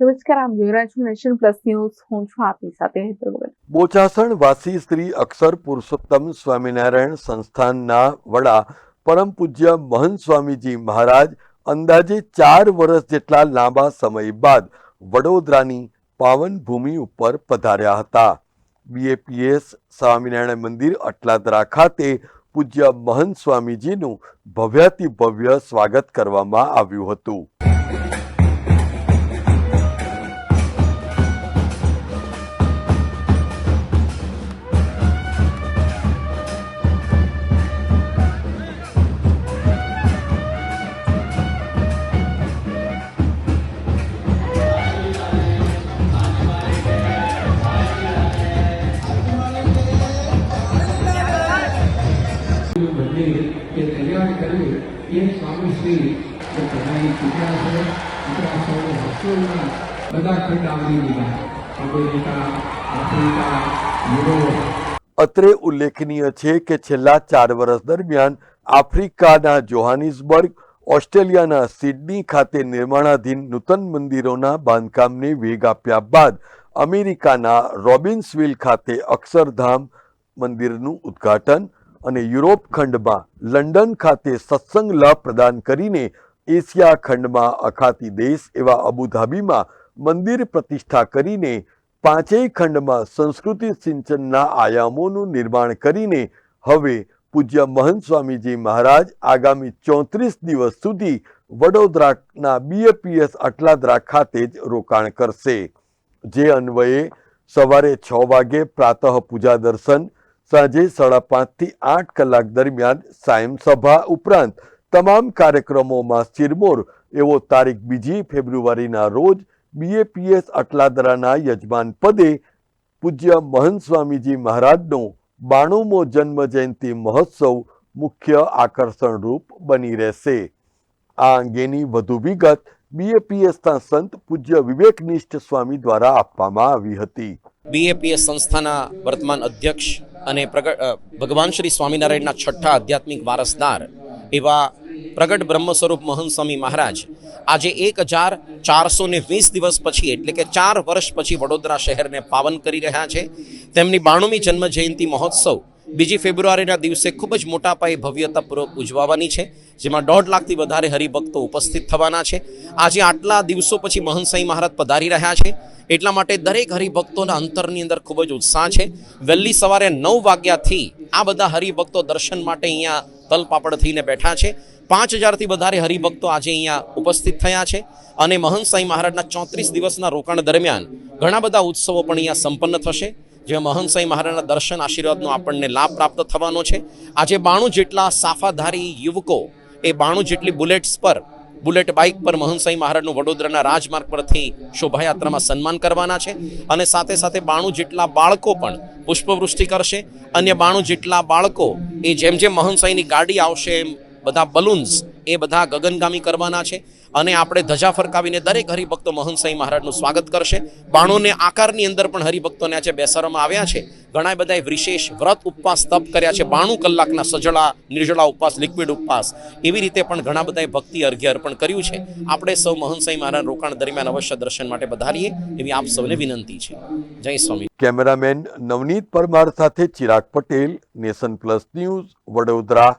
નમસ્કાર, આમ જોઈ છો નેશન પ્લસ ન્યૂઝ. હું છું આપની સાથે હેતર બોચાસણ વાસી શ્રી અક્ષર પુરુષોત્તમ સ્વામિનારાયણ સંસ્થાનના વડા પરમ પૂજ્ય મહંત સ્વામીજી મહારાજ અંદાજે ચાર વર્ષ જેટલા લાંબા સમય બાદ વડોદરાની પાવન ભૂમિ ઉપર પધાર્યા હતા. બીએપીએસ સ્વામિનારાયણ મંદિર અટલાદરા ખાતે પૂજ્ય મહંત સ્વામીજીનું ભવ્યાતિ ભવ્ય સ્વાગત કરવામાં આવ્યું હતું. કર્યું એ સ્વામીશ્રી બધાની તમારી છે, આપણા સૌને હસોના બધા ખંડ આવરી લીધા. America Africa, Europe. અત્રે ઉલ્લેખનીય છે કે છેલ્લા ચાર વર્ષ દરમિયાન આફ્રિકાના જોહાનિસબર્ગ, ઓસ્ટ્રેલિયાના સિડની ખાતે નિર્માણાધીન નૂતન મંદિરોના બાંધકામને વેગ આપ્યા બાદ અમેરિકાના રોબિન્સવિલ ખાતે અક્ષરધામ મંદિરનું ઉદ્ઘાટન અને યુરોપ ખંડમાં લંડન ખાતે સત્સંગ લાભ પ્રદાન કરીને એશિયા ખંડમાં અખાતી દેશ એવા અબુધાબીમાં મંદિર પ્રતિષ્ઠા કરીને પાંચેય ખંડમાં સંસ્કૃતિ સિંચનના આયામોનું નિર્માણ કરીને હવે પૂજ્ય મહંત સ્વામીજી મહારાજ આગામી ચોત્રીસ દિવસ સુધી વડોદરાના બીએપીએસ અટલાદરા ખાતે જ રોકાણ કરશે. જે અન્વયે સવારે છ વાગે પ્રાતઃ પૂજા દર્શન સાંજે સાડા પાંચથી આઠ કલાક દરમિયાન સાયમ સભા ઉપરાંત તમામ કાર્યક્રમોમાં સિરમોર, એવો તારીખ બીજી ફેબ્રુઆરીના રોજ બીએપીએસ અટલાદરાના યજમાન પદે પૂજ્ય મહંત સ્વામીજી મહારાજનો બાણુમો જન્મ જયંતિ મહોત્સવ મુખ્ય આકર્ષણ રૂપ બની રહેશે. આ અંગેની વધુ વિગત બીએપીએસના સંત પૂજ્ય વિવેકનિષ્ઠ સ્વામી દ્વારા આપવામાં આવી હતી. બીએપીએસ સંસ્થાના વર્તમાન અધ્યક્ષ અને પ્રગટ ભગવાન શ્રી સ્વામિનારાયણના છઠ્ઠા આધ્યાત્મિક વારસદાર એવા પ્રગટ બ્રહ્મ સ્વરૂપ મહંત સ્વામી મહારાજ આજે એક હજાર ચારસો ને વીસ દિવસ પછી, એટલે કે ચાર વર્ષ પછી વડોદરા શહેરને પાવન કરી રહ્યા છે. તેમની બાણુમી જન્મ જયંતિ મહોત્સવ બીજી ફેબ્રુઆરીના દિવસે ખૂબ જ મોટા પાયે ભવ્યતાપૂર્વક ઉજવાવાની છે, જેમાં દોઢ લાખથી વધારે હરિભક્તો ઉપસ્થિત થવાના છે. આજે આટલા દિવસો પછી મહનસાઈ સાંઈ મહારાજ પધારી રહ્યા છે. એટલા માટે દરેક હરિભક્તોના અંતરની અંદર ખૂબ જ ઉત્સાહ છે. વહેલી સવારે નવ વાગ્યાથી આ બધા હરિભક્તો દર્શન માટે અહીંયા તલપાપડ થઈને બેઠા છે. પાંચ હજારથી વધારે હરિભક્તો આજે અહીંયા ઉપસ્થિત થયા છે અને મહંત સાંઈ મહારાજના ચોત્રીસ દિવસના રોકાણ દરમિયાન ઘણા બધા ઉત્સવો પણ અહીંયા સંપન્ન થશે. જે મહંત સાંઈ મહારાજના દર્શન આશીર્વાદનો આપણને લાભ પ્રાપ્ત થવાનો છે. આજે બાણું જેટલા સાફાધારી યુવકો એ બાણું જેટલી બુલેટ્સ પર, બુલેટ બાઇક પર મહંત સાંઈ મહારાજનું વડોદરાના રાજમાર્ગ પરથી શોભાયાત્રામાં સન્માન કરવાના છે અને સાથે સાથે બાણું જેટલા બાળકો પણ પુષ્પવૃષ્ટિ કરશે. અન્ય બાણું જેટલા બાળકો એ જેમ જેમ મહંત સાંઈની ગાડી આવશે એમ બધા બલૂન્સ એ બધા ગગનગામી કરવાના છે. અને આપણે ધજા ફરકાવીને દરેક હરિભક્તો મહનસાઈ સાંઈ મહારાજનું સ્વાગત કરશે. બાણોને આકારની અંદર પણ હરિભક્તોને આજે બેસાડવામાં આવ્યા છે. ઘણા બધાએ વિશેષ વ્રત ઉપવાસ તપ કર્યા છે. બાણું કલાકના સજળા નિર્જળા ઉપવાસ, લિક્વિડ ઉપવાસ એવી રીતે પણ ઘણા બધાએ ભક્તિ અર્ઘ્ય અર્પણ કર્યું છે. આપણે સૌ મહનસાઈ સાંઈ મહારાજ રોકાણ દરમિયાન અવશ્ય દર્શન માટે વધારીએ એવી આપ સૌને વિનંતી છે. જય સ્વામી. કેમેરામેન નવનીત પરમાર સાથે Chirag Patel, nation plus news, Vadodara.